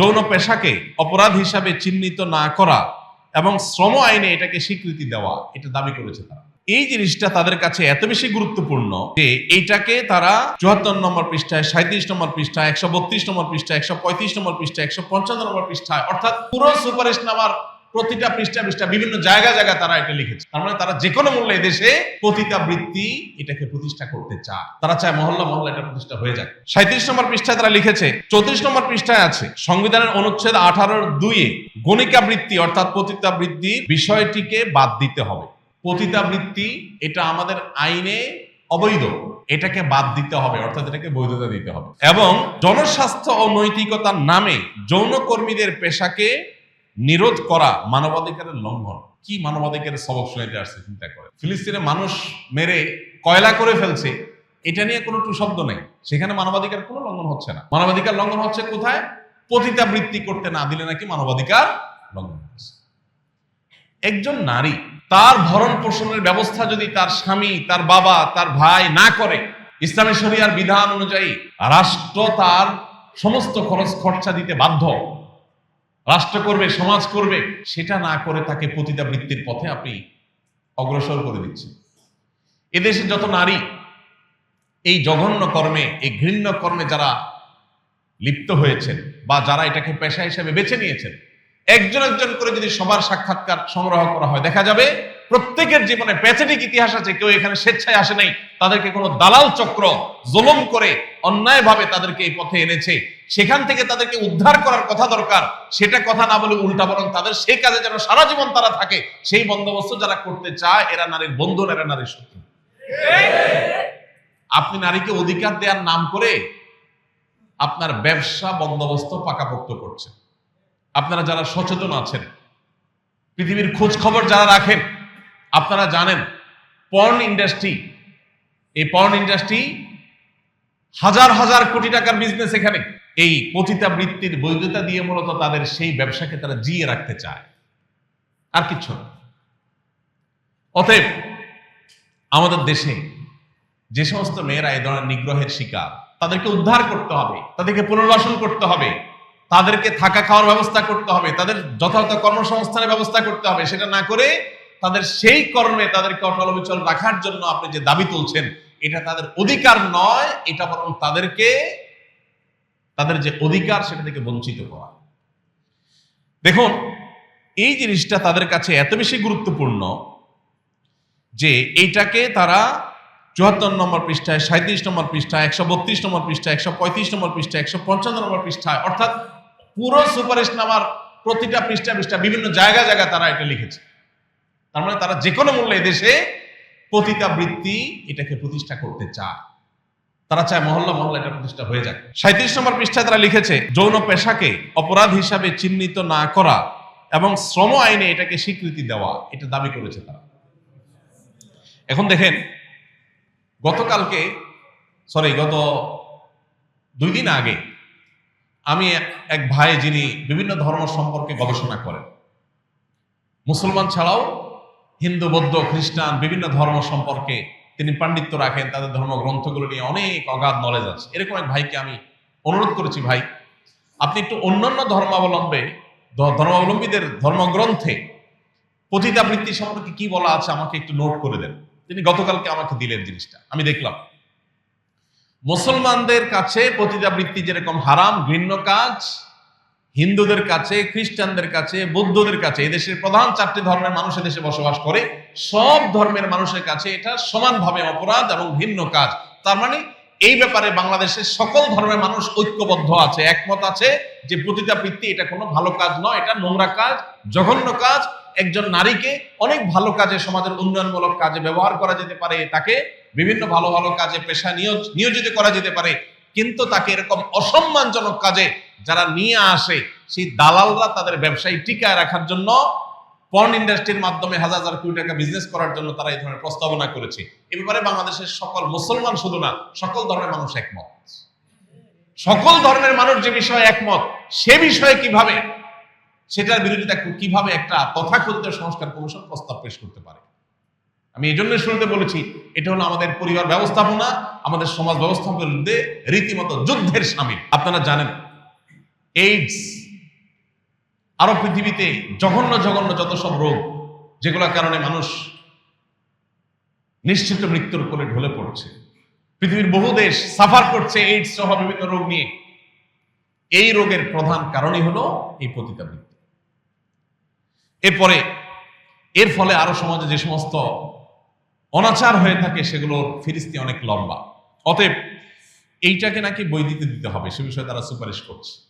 যৌন পেশাকে অপরাধ হিসাবে চিহ্নিত না করা এবং শ্রম আইনে এটাকে স্বীকৃতি দেওয়া, এটা দাবি করেছে তারা। এই জিনিসটা তাদের কাছে এত বেশি গুরুত্বপূর্ণ যে এইটাকে তারা চুয়াত্তর নম্বর পৃষ্ঠায় সাঁত্রিশ নম্বর পৃষ্ঠায়, একশো বত্রিশ নম্বর পৃষ্ঠায়, একশো পঁয়ত্রিশ নম্বর পৃষ্ঠায়, একশো পঞ্চান্ন নম্বর পৃষ্ঠায়, অর্থাৎ পুরো সুপারিশ নামার প্রতিটা পৃষ্ঠা পৃষ্ঠা বিভিন্ন জায়গা জায়গা তারা এটা লিখেছে। তার মানে তারা যে কোনো মূল্যে এদেশে পতিতা বৃত্তি এটাকে প্রতিষ্ঠা করতে চায়। তারা চায় মহল্লা মহল্লা এটা প্রতিষ্ঠা হয়ে যাক। সাঁত্রিশ নম্বর পৃষ্ঠায় তারা লিখেছে, চৌত্রিশ নম্বর পৃষ্ঠায় আছে, সংবিধানের অনুচ্ছেদ আঠারোর দুইয়ে গণিকা বৃত্তি অর্থাৎ পতিতা বৃত্তি বিষয়টিকে বাদ দিতে হবে। পতিতা বৃত্তি এটা আমাদের আইনে অবৈধ, এটাকে বাদ দিতে হবে, অর্থাৎ এটাকে বৈধতা দিতে হবে। এবং জনস্বাস্থ্য ও নৈতিকতার নামে যৌন কর্মীদের পেশাকে নিরোধ করা মানবাধিকারের লঙ্ঘন। কি মানবাধিকারের সবক শুনাইতে আসছে, চিন্তা করে। ফিলিস্তিনে মানুষ মেরে কয়লা করে ফেলছে, এটা নিয়ে কোনো টু শব্দ নেই। সেখানে মানবাধিকার কোনো লঙ্ঘন হচ্ছে না। মানবাধিকার লঙ্ঘন হচ্ছে কোথায়? পতিতা বৃত্তি করতে না দিলে নাকি মানবাধিকার লঙ্ঘন হচ্ছে। একজন নারী তার ভরণ পোষণের ব্যবস্থা যদি তার স্বামী, তার বাবা, তার ভাই না করে, ইসলামী শরিয়ার বিধান অনুযায়ী রাষ্ট্র তার সমস্ত খরচ খরচা দিতে বাধ্য। রাষ্ট্র করবে, সমাজ করবে, সেটা না করে তাকে পতিতা বৃত্তির পথে আপনি অগ্রসর করে দিচ্ছেন। এদেশে যত নারী, এই জঘন্য কর্মে, এই ঘৃণ্য কর্মে যারা লিপ্ত হয়েছেন বা যারা এটাকে পেশা হিসেবে বেছে নিয়েছেন, একজন একজন করে যদি সবার সাক্ষাৎকার সংগ্রহ করা হয়, দেখা যাবে প্রত্যেকের জীবনে প্যাথেটিক ইতিহাস আছে, কেউ এখানে স্বেচ্ছায় আসে নাই, তাদেরকে কোনো দালাল চক্র জুলুম করে অন্যায়ভাবে তাদেরকে এই পথে এনেছে। সেখান থেকে তাদেরকে উদ্ধার করার কথা দরকার, সেটা কথা না বলে উল্টা বরং তাদের সেই কাজে যেন সারা জীবন তারা থাকে, সেই বন্দোবস্ত যারা করতে চায়, এরা নারীর বন্ধু, এরা নারীর শত্রু। আপনি নারীকে অধিকার দেওয়ার নাম করে আপনার ব্যবসা বন্দোবস্ত পাকাপোক্ত করছেন। আপনারা যারা সচেতন আছেন, পৃথিবীর খোঁজ খবর যারা রাখেন, আপনারা জানেন পর্ন ইন্ডাস্ট্রি এই পর্ন ইন্ডাস্ট্রি হাজার হাজার কোটি টাকার বিজনেস এখানে। এই পতিতা বৃত্তির বৈধতা দিয়ে মূলত তাদের সেই ব্যবসাকে তারা জিয়ে রাখতে চায়। আর কিছু না। অতএব আমাদের দেশে যে সমস্ত মেয়েরা এই ধরনের নিগ্রহের শিকার, তাদেরকে উদ্ধার করতে হবে, তাদেরকে পুনর্বাসন করতে হবে, তাদেরকে থাকা খাওয়ার ব্যবস্থা করতে হবে, তাদের যথাযথ কর্মসংস্থানের ব্যবস্থা করতে হবে, সেটা না করে তাদের সেই কর্মে তাদেরকে অটল রাখার জন্য আপনি যে দাবি তুলছেন, এটা তাদের অধিকার নয়, এটা বরং তাদেরকে তাদের যে অধিকার সেটা থেকে বঞ্চিত করা। দেখুন, এই জিনিসটা তাদের কাছে এত বেশি গুরুত্বপূর্ণ যে এইটাকে তারা চুয়াত্তর নম্বর পৃষ্ঠায় সাঁত্রিশ নম্বর পৃষ্ঠায়, একশো বত্রিশ নম্বর পৃষ্ঠায়, একশো পঁয়ত্রিশ নম্বর পৃষ্ঠায়, একশো পঞ্চান্ন নম্বর পৃষ্ঠায়, অর্থাৎ পুরো সুপারিশ নামার প্রতিটা পৃষ্ঠা পৃষ্ঠা বিভিন্ন জায়গা জায়গা তারা এটা লিখেছে। তার মানে তারা যে কোনো মূল্যে দেশে পতিতা বৃত্তি এটাকে প্রতিষ্ঠা করতে চায়। তারা চায় মহল্লা মহল্লা এটা প্রতিষ্ঠা হয়ে যাক। সাঁত্রিশ নম্বর পৃষ্ঠায় তারা লিখেছে, যৌন পেশাকে অপরাধ হিসাবে চিহ্নিত না করা এবং শ্রম আইনে এটাকে স্বীকৃতি দেওয়া, এটা দাবি করেছে তারা। এখন দেখেন, গতকালকে সরি গত দুই দিন আগে আমি এক ভাই যিনি বিভিন্ন ধর্ম সম্পর্কে গবেষণা করেন। মুসলমান ছাড়াও হিন্দু, বৌদ্ধ, খ্রিস্টান বিভিন্ন ধর্ম সম্পর্কে তিনি পাণ্ডিত্য রাখেন, তাদের ধর্মগ্রন্থগুলো নিয়ে অনেক অগাধ নলেজ আছে। এরকম এক ভাইকে আমি অনুরোধ করেছি, ভাই, আপনি একটু অন্যান্য ধর্মাবলম্বে ধর্মাবলম্বীদের ধর্মগ্রন্থে পতিতাবৃত্তি সম্পর্কে কি বলা আছে আমাকে একটু নোট করে দেন। তিনি গতকালকে আমাকে দিলেন জিনিসটা। আমি দেখলাম, মুসলমানদের কাছে পতিতাবৃত্তি যেরকম হারাম, ঘৃণ্য কাজ হিন্দুদের কাছে, খ্রিস্টানদের কাছে, বৌদ্ধদের কাছে এদেশের প্রধান চারটি ধর্মের মানুষ দেশে বসবাস করে, সব ধর্মের মানুষের কাছে এটা সমানভাবে অপরাধ এবং ভিন্ন কাজ। তার মানে এই ব্যাপারে বাংলাদেশের সকল ধর্মের মানুষ ঐক্যবদ্ধ আছে, একমত আছে যে পতিতাবৃত্তি এটা কোনো ভালো কাজ নয়, এটা নোংরা কাজ, জঘন্য কাজ। একজন নারীকে অনেক ভালো কাজে, সমাজের উন্নয়নমূলক কাজে ব্যবহার করা যেতে পারে, তাকে বিভিন্ন ভালো ভালো কাজে পেশা নিয়োজ, নিয়োজিত করা যেতে পারে, কিন্তু তাকে এরকম অসম্মানজনক কাজে যারা নিয়ে আসে, সেই দালালরা তাদের ব্যবসায়ী টিকায় রাখার জন্য পর্ন ইন্ডাস্ট্রির মাধ্যমে হাজার হাজার কোটি টাকা বিজনেস করার জন্য তারা এই ধরনের প্রস্তাবনা করেছে। এ ব্যাপারে বাংলাদেশের সকল মুসলমান শুধু না, সকল ধর্মের মানুষ একমত। সকল ধর্মের মানুষ যে বিষয়ে একমত, সে বিষয়ে কীভাবে, সেটার বিরোধিতা কীভাবে একটা তথাকথিত সংস্কার কমিশন প্রস্তাব পেশ করতে পারে? আমি এই জন্য শুরুতে বলেছি, এটা হলো আমাদের পরিবার ব্যবস্থাপনা, আমাদের সমাজ ব্যবস্থাপনার বিরুদ্ধে রীতিমতো যুদ্ধের সামিল। আপনারা জানেন এইডস আরও পৃথিবীতে জঘন্য জঘন্য যত সব রোগ, যেগুলোর কারণে মানুষ নিশ্চিত মৃত্যুর কোলে ঢলে পড়ছে। পৃথিবীর বহু দেশ সাফার করছে এইডস সহ বিভিন্ন রোগ নিয়ে। এই রোগের প্রধান কারণই হলো এই পতিতাবৃত্তি এরপরে, এর ফলে আরও সমাজে যে সমস্ত অনাচার হয়ে থাকে, সেগুলোর ফিরিস্তি অনেক লম্বা। অতএব, এইটাকে নাকি বই দিতে দিতে হবে, সে বিষয়ে তারা সুপারিশ করছে।